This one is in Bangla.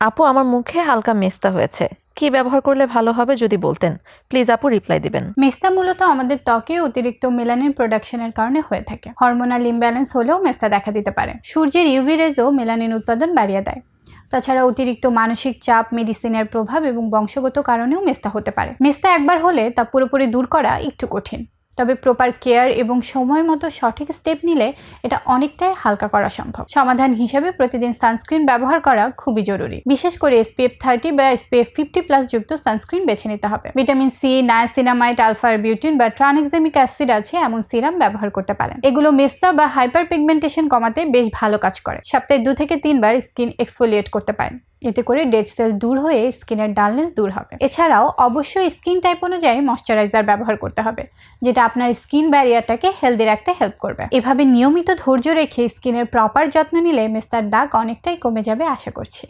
আপু, আমার মুখে হালকা মেস্তা হয়েছে। কি ব্যবহার করলে ভালো হবে যদি বলতেন? প্লিজ আপু রিপ্লাই দিবেন। মেস্তা মূলত আমাদের ত্বকে অতিরিক্ত মেলানিন প্রোডাকশনের কারণে হয়ে থাকে। হরমোনাল ইমব্যালেন্স হলেও মেস্তা দেখা দিতে পারে। সূর্যের ইউভি রেজও মেলানিন উৎপাদন বাড়িয়ে দেয়। তাছাড়া অতিরিক্ত মানসিক চাপ, মেডিসিনের প্রভাব এবং বংশগত কারণেও মেস্তা হতে পারে। মেস্তা একবার হলে তা পুরোপুরি দূর করা একটু কঠিন। তবে প্রপার কেয়ার এবং সময় মতো সঠিক স্টেপ নিলে এটা অনেকটাই হালকা করা সম্ভব। সমাধান হিসেবে প্রতিদিন সানস্ক্রিন ব্যবহার করা খুবই জরুরি। বিশেষ করে এসপিএফ থার্টি বা এসপিএফ ফিফটি প্লাস যুক্ত সানস্ক্রিন বেছে নিতে হবে। ভিটামিন সি নায়াসিনামাইট আলফার বিউটিন বা ট্রানএক্সামিক অ্যাসিড আছে, এমন সিরাম ব্যবহার করতে পারেন। এগুলো মেস্তা বা হাইপার পিগমেন্টেশন কমাতে বেশ ভালো কাজ করে। সপ্তাহে দু থেকে তিনবার স্কিন এক্সফোলিয়েট করতে পারেন। এতে করে ডেড সেল দূর হয়ে স্কিনের ডালনেস দূর হবে। এছাড়াও অবশ্যই স্কিন টাইপ অনুযায়ী ময়শ্চারাইজার ব্যবহার করতে হবে, যেটা আপনার স্কিন ব্যারিয়ারটাকে হেলদি রাখতে হেল্প করবে। এভাবে নিয়মিত ধৈর্য রেখে স্কিনের প্রপার যত্ন নিলে মেস্তার দাগ অনেকটাই কমে যাবে, আশা করছি।